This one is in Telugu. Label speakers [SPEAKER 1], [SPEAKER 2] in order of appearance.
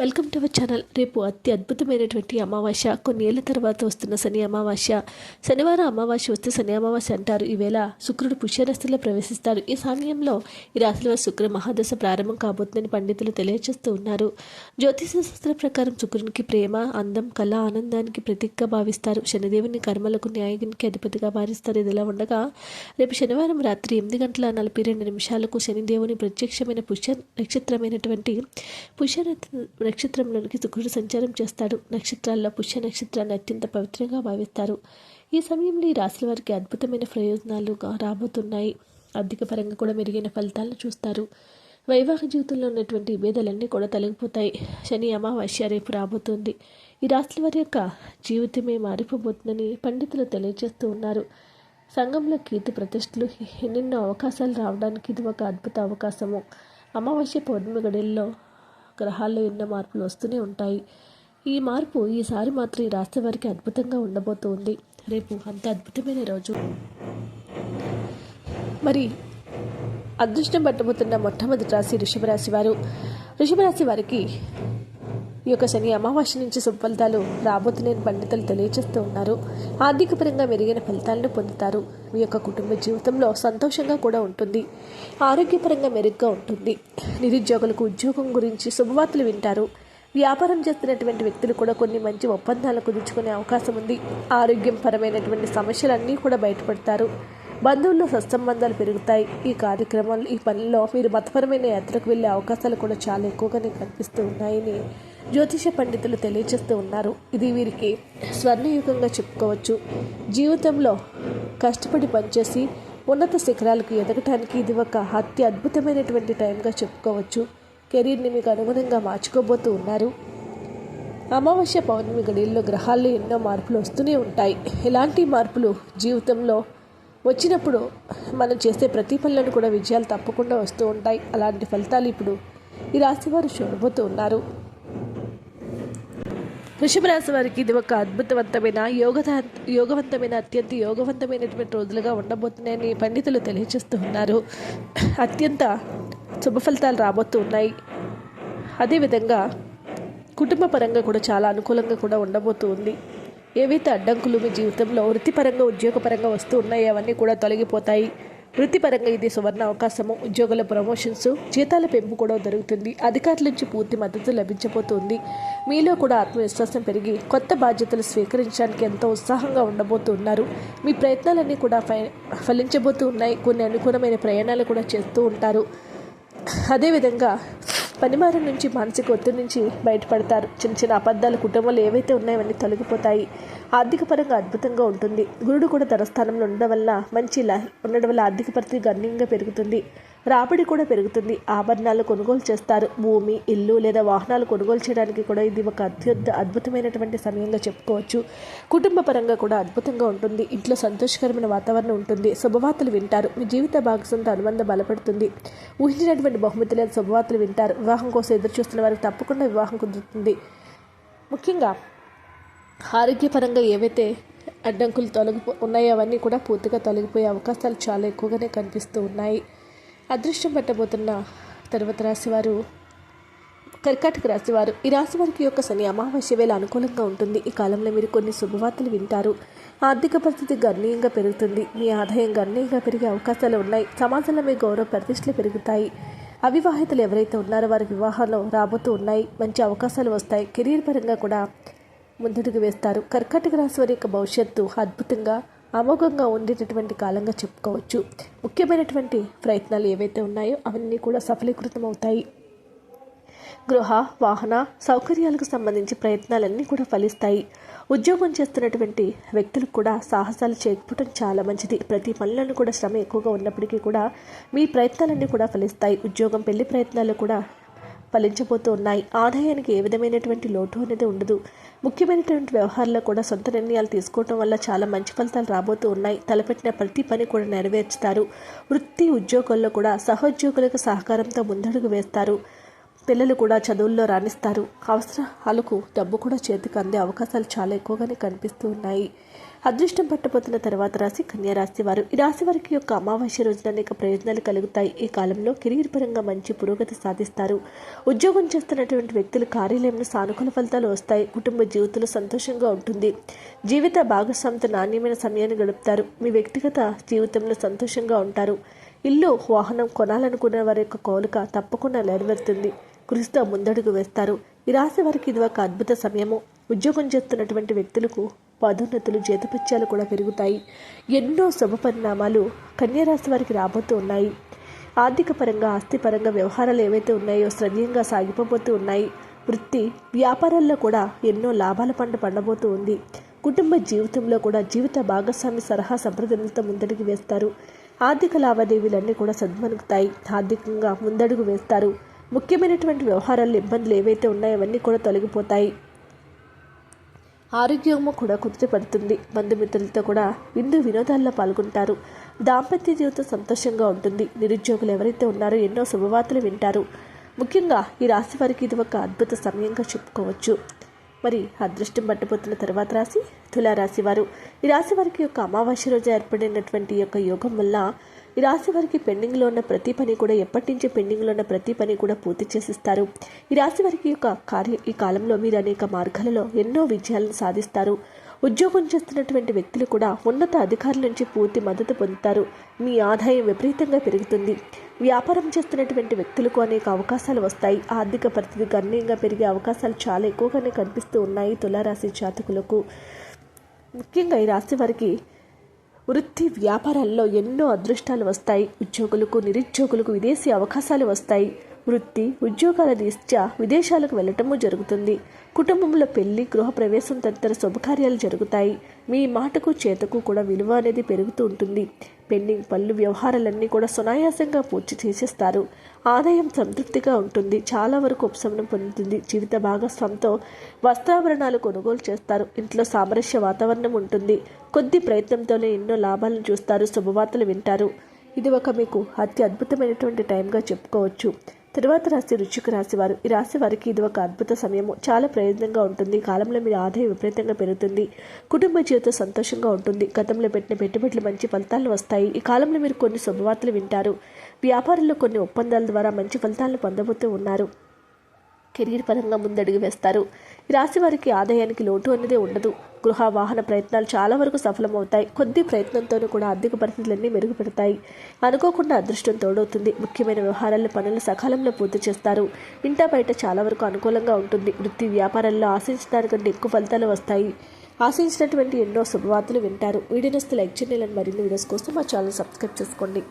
[SPEAKER 1] Welcome to our channel. రేపు అతి అద్భుతమైనటువంటి అమావాస్య. కొన్ని ఏళ్ళ తర్వాత వస్తున్న శని అమావాస్య. శనివారం అమావాస్య వస్తే శని అమావాస్య అంటారు. ఈవేళ శుక్రుడు పుష్యరాశిలో ప్రవేశిస్తారు. ఈ సమయంలో ఈ రాశిలో శుక్ర మహాదశ ప్రారంభం కాబోతుందని పండితులు తెలియజేస్తూ ఉన్నారు. జ్యోతిష శాస్త్ర ప్రకారం శుక్రునికి ప్రేమ అందం కళ ఆనందానికి ప్రతీకగా భావిస్తారు. శనిదేవుని కర్మలకు న్యాయానికి అధిపతిగా భావిస్తారు. ఇదిలా ఉండగా రేపు శనివారం రాత్రి ఎనిమిది గంటల నలభై రెండు నిమిషాలకు శనిదేవుని ప్రత్యక్షమైన పుష్య నక్షత్రమైనటువంటి పుష్య నక్షత్రంలోనికి శుక్రుడు సంచారం చేస్తాడు. నక్షత్రాల్లో పుష్య నక్షత్రాన్ని అత్యంత పవిత్రంగా భావిస్తారు. ఈ సమయంలో ఈ రాశుల వారికి అద్భుతమైన ప్రయోజనాలు రాబోతున్నాయి. ఆర్థిక పరంగా కూడా మెరుగైన ఫలితాలను చూస్తారు. వైవాహిక జీవితంలో ఉన్నటువంటి భేదాలన్నీ కూడా తొలగిపోతాయి. శని అమావాస్య రేపు రాబోతుంది. ఈ రాశుల వారి యొక్క జీవితమే మారిపోబోతుందని పండితులు తెలియజేస్తూ ఉన్నారు. సంఘంలో కీర్తి ప్రతిష్టలు ఎన్నెన్నో అవకాశాలు రావడానికి ఇది ఒక అద్భుత అవకాశము. అమావాస్య పౌర్ణమి గడిల్లో గ్రహాల్లో ఎన్నో మార్పులు వస్తూనే ఉంటాయి. ఈ మార్పు ఈసారి మాత్రం ఈ రాష్ట్ర వారికి అద్భుతంగా ఉండబోతోంది. రేపు అంత అద్భుతమైన రోజు. మరి అదృష్టం పట్టబోతున్న మొట్టమొదటి రాశి ఋషభరాశి వారు. ఋషభరాశి వారికి ఈ యొక్క శని అమావాస్య నుంచి సుఫలితాలు రాబోతున్నాయని పండితులు తెలియజేస్తూ ఉన్నారు. ఆర్థిక పరంగా మెరుగైన ఫలితాలను పొందుతారు. మీ యొక్క కుటుంబ జీవితంలో సంతోషంగా కూడా ఉంటుంది. ఆరోగ్యపరంగా మెరుగ్గా ఉంటుంది. నిరుద్యోగులకు ఉద్యోగం గురించి శుభవార్తలు వింటారు. వ్యాపారం చేస్తున్నటువంటి వ్యక్తులు కూడా కొన్ని మంచి ఒప్పందాలు కుదుర్చుకునే అవకాశం ఉంది. ఆరోగ్యం పరమైనటువంటి సమస్యలన్నీ కూడా బయటపడతారు. బంధువుల్లో సత్సంబంధాలు పెరుగుతాయి. ఈ కార్యక్రమాలు ఈ పనుల్లో మీరు మతపరమైన యాత్రకు వెళ్ళే అవకాశాలు కూడా చాలా ఎక్కువగానే కనిపిస్తూ ఉన్నాయని జ్యోతిష పండితులు తెలియజేస్తూ ఉన్నారు. ఇది వీరికి స్వర్ణయుగంగా చెప్పుకోవచ్చు. జీవితంలో కష్టపడి పనిచేసి ఉన్నత శిఖరాలకు ఎదగటానికి ఇది ఒక అతి అద్భుతమైనటువంటి టైంగా చెప్పుకోవచ్చు. కెరీర్ని మీకు అనుగుణంగా మార్చుకోబోతూ ఉన్నారు. అమావాస్య పౌర్ణమి గడియల్లో గ్రహాల్లో ఎన్నో మార్పులు వస్తూనే ఉంటాయి. ఇలాంటి మార్పులు జీవితంలో వచ్చినప్పుడు మనం చేసే ప్రతి పనులను కూడా విజయాలు తప్పకుండా వస్తూ ఉంటాయి. అలాంటి ఫలితాలు ఇప్పుడు ఈ రాశి వారు చూడబోతూ ఉన్నారు. వృషభరాశి వారికి ఇది ఒక అద్భుతవంతమైన యోగద యోగవంతమైన అత్యంత యోగవంతమైనటువంటి రోజులుగా ఉండబోతున్నాయని పండితులు తెలియజేస్తూ ఉన్నారు. అత్యంత శుభ ఫలితాలు రాబోతూ ఉన్నాయి. అదేవిధంగా కుటుంబ పరంగా కూడా చాలా అనుకూలంగా కూడా ఉండబోతూ ఉంది. ఏవైతే అడ్డంకులు మీ జీవితంలో వృత్తిపరంగా ఉద్యోగపరంగా వస్తూ ఉన్నాయో అవన్నీ కూడా తొలగిపోతాయి. వృత్తిపరంగా ఇది సువర్ణ అవకాశము. ఉద్యోగుల ప్రమోషన్స్ జీతాల పెంపు కూడా జరుగుతుంది అధికారుల నుంచి పూర్తి మద్దతు లభించబోతుంది. మీలో కూడా ఆత్మవిశ్వాసం పెరిగి కొత్త బాధ్యతలు స్వీకరించడానికి ఎంతో ఉత్సాహంగా ఉండబోతున్నారు. మీ ప్రయత్నాలన్నీ కూడా ఫై ఫలించబోతూ ఉన్నాయి కొన్ని అనుకూలమైన ప్రయాణాలు కూడా చేస్తూ ఉంటారు. అదేవిధంగా పనిమారం నుంచి మానసిక ఒత్తిడి నుంచి బయటపడతారు. చిన్న చిన్న అబద్ధాలు కుటుంబంలో ఏవైతే ఉన్నాయో అవన్నీ తొలగిపోతాయి. ఆర్థిక పరంగా అద్భుతంగా ఉంటుంది. గురుడు కూడా ధనస్థానంలో ఉండడం వల్ల మంచి ఉండడం వల్ల ఆర్థిక పరిస్థితి గణనీయంగా పెరుగుతుంది. రాబడి కూడా పెరుగుతుంది. ఆభరణాలు కొనుగోలు చేస్తారు. భూమి ఇల్లు లేదా వాహనాలు కొనుగోలు చేయడానికి కూడా ఇది ఒక అత్యంత అద్భుతమైనటువంటి సమయంగా చెప్పుకోవచ్చు. కుటుంబ పరంగా కూడా అద్భుతంగా ఉంటుంది. ఇంట్లో సంతోషకరమైన వాతావరణం ఉంటుంది. శుభవార్తలు వింటారు. మీ జీవిత భాగస్వామితో అనుబంధం బలపడుతుంది. ఊహించినటువంటి బహుమతి లేదా శుభవార్తలు వింటారు. వివాహం కోసం ఎదురు చూస్తున్న వారికి తప్పకుండా వివాహం కుదురుతుంది. ముఖ్యంగా ఆరోగ్యపరంగా ఏవైతే అడ్డంకులు తొలగిపో ఉన్నాయో అవన్నీ కూడా పూర్తిగా తొలగిపోయే అవకాశాలు చాలా ఎక్కువగానే కనిపిస్తూ ఉన్నాయి. అదృష్టం పట్టబోతున్న తర్వాత రాశివారు కర్కాటక రాశివారు ఈ రాశి వారికి యొక్క శని అమావాస్య వేళ అనుకూలంగా ఉంటుంది. ఈ కాలంలో మీరు కొన్ని శుభవార్తలు వింటారు. ఆర్థిక పరిస్థితి గణనీయంగా పెరుగుతుంది. మీ ఆదాయం గణనీయంగా పెరిగే అవకాశాలు ఉన్నాయి. సమాజంలో మీ గౌరవ ప్రతిష్టలు పెరుగుతాయి. అవివాహితులు ఎవరైతే ఉన్నారో వారి వివాహాలు రాబోతూ ఉన్నాయి. మంచి అవకాశాలు వస్తాయి. కెరీర్ పరంగా కూడా ముందడుగు వేస్తారు. కర్కాటక రాశి వారి యొక్క భవిష్యత్తు అద్భుతంగా అమోఘంగా ఉండేటటువంటి కాలంగా చెప్పుకోవచ్చు. ముఖ్యమైనటువంటి ప్రయత్నాలు ఏవైతే ఉన్నాయో అవన్నీ కూడా సఫలీకృతం అవుతాయి గృహ వాహన సౌకర్యాలకు సంబంధించి ప్రయత్నాలన్నీ కూడా ఫలిస్తాయి. ఉద్యోగం చేస్తున్నటువంటి వ్యక్తులకు కూడా సాహసాలు చేయకపోవడం చాలా మంచిది. ప్రతి పనులను కూడా శ్రమ ఎక్కువగా ఉన్నప్పటికీ కూడా మీ ప్రయత్నాలన్నీ కూడా ఫలిస్తాయి. ఉద్యోగం పెళ్ళి ప్రయత్నాలు కూడా ఫలించబోతూ ఉన్నాయి. ఆదాయానికి ఏ విధమైనటువంటి లోటు అనేది ఉండదు. ముఖ్యమైనటువంటి వ్యవహారాల్లో కూడా సొంత నిర్ణయాలు తీసుకోవడం వల్ల చాలా మంచి ఫలితాలు రాబోతూ ఉన్నాయి. తలపెట్టిన ప్రతి పని కూడా నెరవేర్చుతారు. వృత్తి ఉద్యోగాల్లో కూడా సహోద్యోగులకు సహకారంతో ముందడుగు వేస్తారు. పిల్లలు కూడా చదువుల్లో రాణిస్తారు. అవసరాలకు డబ్బు కూడా చేతికి అందే అవకాశాలు చాలా ఎక్కువగానే కనిపిస్తూ ఉన్నాయి. అదృష్టం పట్టబోతున్న తర్వాత రాశి కన్యా రాశి వారు. ఈ రాశి వారికి యొక్క అమావాస్య రోజున అనేక ప్రయోజనాలు కలుగుతాయి. ఈ కాలంలో కెరీర్ పరంగా మంచి పురోగతి సాధిస్తారు. ఉద్యోగం చేస్తున్నటువంటి వ్యక్తులు కార్యాలయంలో సానుకూల ఫలితాలు వస్తాయి. కుటుంబ జీవితంలో సంతోషంగా ఉంటుంది. జీవిత భాగస్వామితో నాణ్యమైన సమయాన్ని గడుపుతారు. మీ వ్యక్తిగత జీవితంలో సంతోషంగా ఉంటారు. ఇల్లు వాహనం కొనాలనుకునే వారి యొక్క కోలుక తప్పకుండా నెరవేరుతుంది. కృషితో ముందడుగు వేస్తారు. ఈ రాశి వారికి ఇది ఒక అద్భుత సమయము. ఉద్యోగం చేస్తున్నటువంటి వ్యక్తులకు పదోన్నతులు జీతపత్యాలు కూడా పెరుగుతాయి. ఎన్నో శుభ పరిణామాలు కన్యారాశి వారికి రాబోతూ ఉన్నాయి. ఆర్థిక పరంగా ఆస్తిపరంగా వ్యవహారాలు ఏవైతే ఉన్నాయో శ్రవ్యంగా సాగిపోబోతూ ఉన్నాయి. వృత్తి వ్యాపారాల్లో కూడా ఎన్నో లాభాల పంట పండబోతూ ఉంది. కుటుంబ జీవితంలో కూడా జీవిత భాగస్వామి సలహా సంప్రదాయాలతో ముందడుగు వేస్తారు. ఆర్థిక లావాదేవీలన్నీ కూడా సద్మనుగుతాయి. ఆర్థికంగా ముందడుగు వేస్తారు. ముఖ్యమైనటువంటి వ్యవహారాల్లో ఇబ్బందులు ఏవైతే ఉన్నాయో అవన్నీ కూడా తొలగిపోతాయి. ఆరోగ్యము కూడా కుదుటపడుతుంది. బంధుమిత్రులతో కూడా విందు వినోదాల్లో పాల్గొంటారు. దాంపత్య జీవితం సంతోషంగా ఉంటుంది. నిరుద్యోగులు ఎవరైతే ఉన్నారో ఎన్నో శుభవార్తలు వింటారు. ముఖ్యంగా ఈ రాశి వారికి ఇది ఒక అద్భుత సమయంగా చెప్పుకోవచ్చు. మరి అదృష్టం పట్టబోతున్న తర్వాత రాశి తులారాశి వారు. ఈ రాశి వారికి యొక్క అమావాస్య రోజు ఏర్పడినటువంటి యొక్క యోగం వల్ల ఈ రాశి వారికి పెండింగ్లో ఉన్న ప్రతి పని కూడా ఎప్పటి నుంచి పెండింగ్లో ఉన్న ప్రతి పని కూడా పూర్తి చేసిస్తారు. ఈ రాశి వారికి యొక్క కార్య ఈ కాలంలో మీరు అనేక మార్గాలలో ఎన్నో విజయాలను సాధిస్తారు. ఉద్యోగం చేస్తున్నటువంటి వ్యక్తులు కూడా ఉన్నత అధికారుల నుంచి పూర్తి మద్దతు పొందుతారు. మీ ఆదాయం విపరీతంగా పెరుగుతుంది. వ్యాపారం చేస్తున్నటువంటి వ్యక్తులకు అనేక అవకాశాలు వస్తాయి. ఆర్థిక పరిస్థితి గణనీయంగా పెరిగే అవకాశాలు చాలా ఎక్కువగానే కనిపిస్తూ ఉన్నాయి తులారాశి జాతకులకు. ముఖ్యంగా ఈ రాశి వారికి వృత్తి వ్యాపారాల్లో ఎన్నో అదృష్టాలు వస్తాయి. ఉద్యోగులకు నిరుద్యోగులకు విదేశీ అవకాశాలు వస్తాయి. వృత్తి ఉద్యోగాల రీత్యా విదేశాలకు వెళ్ళటము జరుగుతుంది. కుటుంబంలో పెళ్ళి గృహప్రవేశం తదితర శుభకార్యాలు జరుగుతాయి. మీ మాటకు చేతకు కూడా విలువ అనేది పెరుగుతూ ఉంటుంది. పెండింగ్ పళ్ళు వ్యవహారాలన్నీ కూడా సునాయాసంగా పూర్తి చేసేస్తారు. ఆదాయం సంతృప్తిగా ఉంటుంది. చాలా వరకు ఉపశమనం పొందుతుంది. జీవిత భాగస్వామితో వస్త్రాభరణాలు కొనుగోలు చేస్తారు. ఇంట్లో సామరస్య వాతావరణం ఉంటుంది. కొద్ది ప్రయత్నంతోనే ఎన్నో లాభాలను చూస్తారు. శుభవార్తలు వింటారు. ఇది ఒక మీకు అతి అద్భుతమైనటువంటి టైంగా చెప్పుకోవచ్చు. తరువాత రాశి రుచికు రాశివారు ఈ రాశి వారికి ఇది ఒక అద్భుత సమయము. చాలా ప్రయోజనంగా ఉంటుంది. కాలంలో మీరు ఆదాయం విపరీతంగా పెరుగుతుంది. కుటుంబ జీవితం సంతోషంగా ఉంటుంది. గతంలో పెట్టిన పెట్టుబడులు మంచి ఫలితాలు వస్తాయి. ఈ కాలంలో మీరు కొన్ని శుభవార్తలు వింటారు. వ్యాపారంలో కొన్ని ఒప్పందాల ద్వారా మంచి ఫలితాలను పొందబోతూ ఉన్నారు. కెరీర్ పరంగా ముందడుగు వేస్తారు. ఈ రాశి వారికి ఆదాయానికి లోటు అనేది ఉండదు. గృహ వాహన ప్రయత్నాలు చాలా వరకు సఫలమవుతాయి. కొద్ది ప్రయత్నంతోనూ కూడా ఆర్థిక పరిస్థితులన్నీ మెరుగుపడతాయి. అనుకోకుండా అదృష్టం తోడవుతుంది. ముఖ్యమైన వ్యవహారాల పనులు సకాలంలో పూర్తి చేస్తారు. ఇంటా బయట చాలా వరకు అనుకూలంగా ఉంటుంది. వృత్తి వ్యాపారాల్లో ఆశించిన దానికంటే ఎక్కువ ఫలితాలు వస్తాయి. ఆశించినటువంటి ఎన్నో శుభవార్తలు వింటారు. వీడియోస్ లైక్ చేయాలని మరిన్ని వీడియోస్ కోసం మా ఛానల్ సబ్స్క్రైబ్ చేసుకోండి.